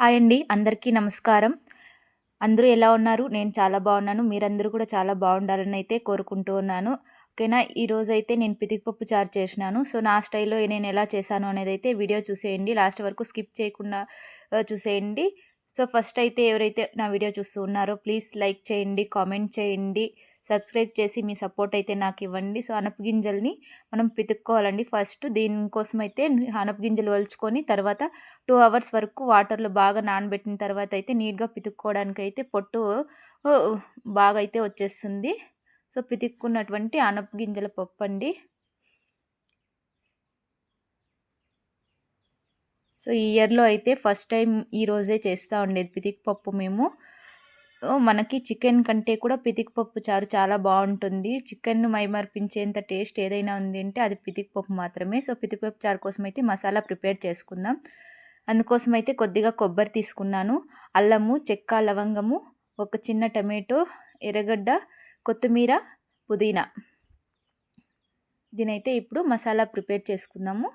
Hi అండి అందరికీ నమస్కారం. అందరూ ఎలా ఉన్నారు? నేను చాలా బాగున్నాను. మీరందరూ కూడా చాలా బాగుండాలని అయితే కోరుకుంటూ ఉన్నాను. ఓకేనా? ఈరోజు అయితే నేను పితికిపప్పు చారు చేసినాను. సో నా స్టైల్లో నేను ఎలా చేశాను అనేది అయితే వీడియో చూసేయండి. లాస్ట్ వరకు స్కిప్ చేయకుండా చూసేయండి. సో ఫస్ట్ అయితే ఎవరైతే నా వీడియో చూస్తూ ఉన్నారో ప్లీజ్ లైక్ చేయండి కామెంట్ చేయండి. సబ్స్క్రైబ్ చేసి మీ సపోర్ట్ అయితే నాకు ఇవ్వండి. సో అనప గింజల్ని మనం పితుక్కోవాలండి. ఫస్ట్ దీనికోసం అయితే అనప గింజలు వలుచుకొని తర్వాత టూ అవర్స్ వరకు వాటర్లో బాగా నానబెట్టిన తర్వాత అయితే నీట్గా పితుక్కోవడానికి అయితే పొట్టు బాగా అయితే వచ్చేస్తుంది. సో పితుక్కున్నటువంటి అనప గింజల పప్పు అండి సో ఈ ఇయర్లో అయితే ఫస్ట్ టైం ఈరోజే చేస్తూ ఉండేది పితిక్ పప్పు మేము. మనకి చికెన్ కంటే కూడా పితికిపప్పు చారు చాలా బాగుంటుంది. చికెన్ను మైమర్పించేంత టేస్ట్ ఏదైనా ఉంది అంటే అది పితికిపప్పు మాత్రమే. సో పితికిపప్పు చారు కోసం అయితే మసాలా ప్రిపేర్ చేసుకుందాం. అందుకోసం అయితే కొద్దిగా కొబ్బరి తీసుకున్నాను. అల్లము చెక్క లవంగము ఒక చిన్న టమాటో ఎర్రగడ్డ కొత్తిమీర పుదీనా. దీనైతే ఇప్పుడు మసాలా ప్రిపేర్ చేసుకుందాము.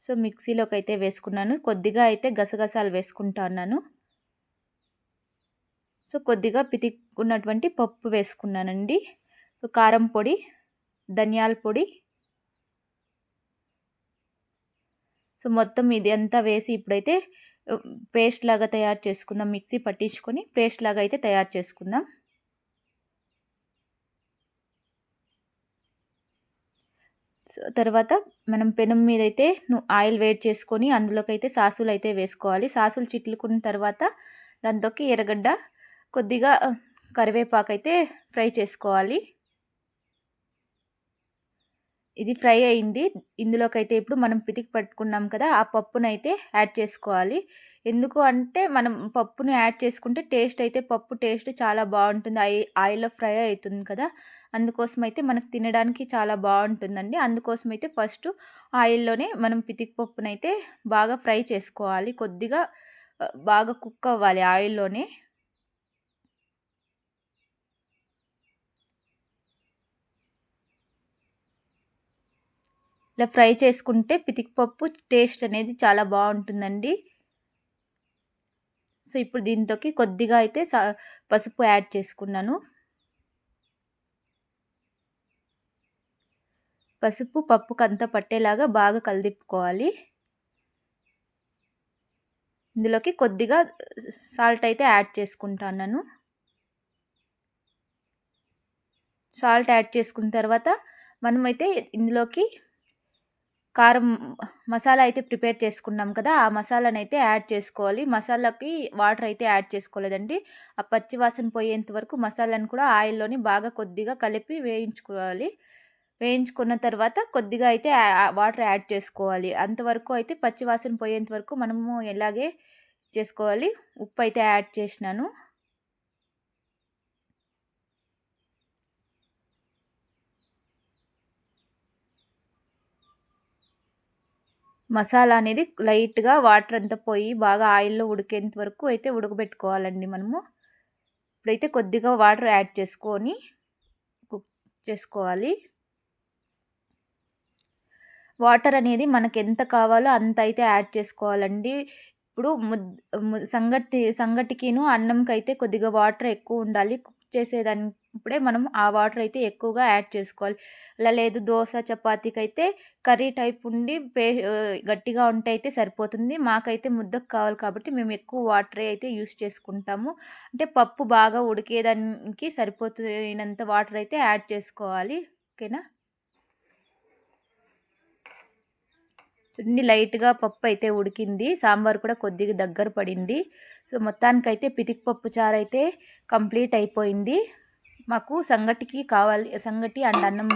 సో మిక్సీలోకి అయితే వేసుకున్నాను. కొద్దిగా అయితే గసగసాలు వేసుకుంటా ఉన్నాను. సో కొద్దిగా పితిక్కున్నటువంటి పప్పు వేసుకున్నానండి. సో కారం పొడి ధనియాల పొడి. సో మొత్తం ఇది అంతా వేసి ఇప్పుడైతే పేస్ట్ లాగా తయారు చేసుకుందాం. మిక్సీ పట్టించుకొని పేస్ట్ లాగా అయితే తయారు చేసుకుందాం. సో తర్వాత మనం పెనం మీద అయితే ఆయిల్ వేడి చేసుకొని అందులోకి అయితే సాసులు అయితే వేసుకోవాలి. సాసులు చిట్లుకున్న తర్వాత దాంతోకి ఎర్రగడ్డ కొద్దిగా కరివేపాకు అయితే ఫ్రై చేసుకోవాలి. ఇది ఫ్రై అయింది. ఇందులోకైతే ఇప్పుడు మనం పితికి పట్టుకున్నాం కదా ఆ పప్పునైతే యాడ్ చేసుకోవాలి. ఎందుకు అంటే మనం పప్పును యాడ్ చేసుకుంటే టేస్ట్ అయితే పప్పు టేస్ట్ చాలా బాగుంటుంది. ఆయి ఆయిల్లో ఫ్రై అవుతుంది కదా అందుకోసం అయితే మనకు తినడానికి చాలా బాగుంటుందండి. అందుకోసం అయితే ఫస్ట్ ఆయిల్లోనే మనం పితికి పప్పునైతే బాగా ఫ్రై చేసుకోవాలి. కొద్దిగా బాగా కుక్ అవ్వాలి ఆయిల్లోనే. ఇలా ఫ్రై చేసుకుంటే పితికిపప్పు టేస్ట్ అనేది చాలా బాగుంటుందండి. సో ఇప్పుడు దీంతోకి కొద్దిగా అయితే పసుపు యాడ్ చేసుకున్నాను. పసుపు పప్పుకు అంతా పట్టేలాగా బాగా కలిదిప్పుకోవాలి. ఇందులోకి కొద్దిగా సాల్ట్ అయితే యాడ్ చేసుకుంటాను సాల్ట్ యాడ్ చేసుకున్న తర్వాత మనమైతే ఇందులోకి కారం మసాలా అయితే ప్రిపేర్ చేసుకున్నాం కదా ఆ మసాలాను అయితే యాడ్ చేసుకోవాలి. మసాలాకి వాటర్ అయితే యాడ్ చేసుకోలేదండి. ఆ పచ్చి వాసన పోయేంత వరకు మసాలాను కూడా ఆయిల్లోని బాగా కొద్దిగా కలిపి వేయించుకోవాలి. వేయించుకున్న తర్వాత కొద్దిగా అయితే వాటర్ యాడ్ చేసుకోవాలి. అంతవరకు అయితే పచ్చి వాసన పోయేంత వరకు మనము ఎలాగే చేసుకోవాలి? ఉప్పు అయితే యాడ్ చేసినాను. మసాలా అనేది లైట్గా వాటర్ అంతా పోయి బాగా ఆయిల్లో ఉడికేంత వరకు అయితే ఉడకబెట్టుకోవాలండి మనము. ఇప్పుడైతే కొద్దిగా వాటర్ యాడ్ చేసుకొని కుక్ చేసుకోవాలి. వాటర్ అనేది మనకు ఎంత కావాలో అంత అయితే యాడ్ చేసుకోవాలండి. ఇప్పుడు సంగటి సంగటికిను అన్నంకి అయితే కొద్దిగా వాటర్ ఎక్కువ ఉండాలి. కుక్ చేసేదానికి ఇప్పుడే మనం ఆ వాటర్ అయితే ఎక్కువగా యాడ్ చేసుకోవాలి. అలా లేదు దోశ చపాతీకి అయితే కర్రీ టైప్ ఉండి పే గట్టిగా ఉంటే అయితే సరిపోతుంది. మాకైతే ముద్దకు కావాలి కాబట్టి మేము ఎక్కువ వాటరే అయితే యూస్ చేసుకుంటాము. అంటే పప్పు బాగా ఉడికేదానికి సరిపోతున్నంత వాటర్ అయితే యాడ్ చేసుకోవాలి. ఓకేనా? చూడండి లైట్గా పప్పు అయితే ఉడికింది. సాంబార్ కూడా కొద్దిగా దగ్గర పడింది. సో మొత్తానికైతే పితికి పప్పు చారు అయితే కంప్లీట్ అయిపోయింది. మాకు సంగటికి కావాలి సంగటి అండ్ అన్నం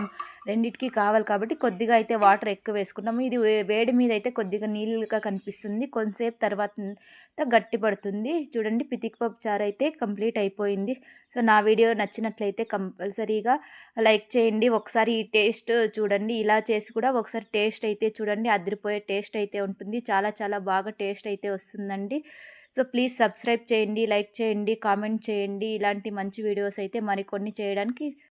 రెండింటికి కావాలి కాబట్టి కొద్దిగా అయితే వాటర్ ఎక్కువ వేసుకున్నాము. ఇది వేడి మీద అయితే కొద్దిగా నీళ్ళుగా కనిపిస్తుంది. కొంతసేపు తర్వాత గట్టి పడుతుంది. చూడండి పితికిపప్పు చారు అయితే కంప్లీట్ అయిపోయింది. సో నా వీడియో నచ్చినట్లయితే కంపల్సరీగా లైక్ చేయండి. ఒకసారి ఈ టేస్ట్ చూడండి. ఇలా చేసి కూడా ఒకసారి టేస్ట్ అయితే చూడండి. అదిరిపోయే టేస్ట్ అయితే ఉంటుంది. చాలా చాలా బాగా టేస్ట్ అయితే వస్తుందండి. సో ప్లీజ్ సబ్స్క్రైబ్ చేయండి లైక్ చేయండి కామెంట్ చేయండి. ఇలాంటి మంచి వీడియోస్ అయితే మరికొన్ని చేయడానికి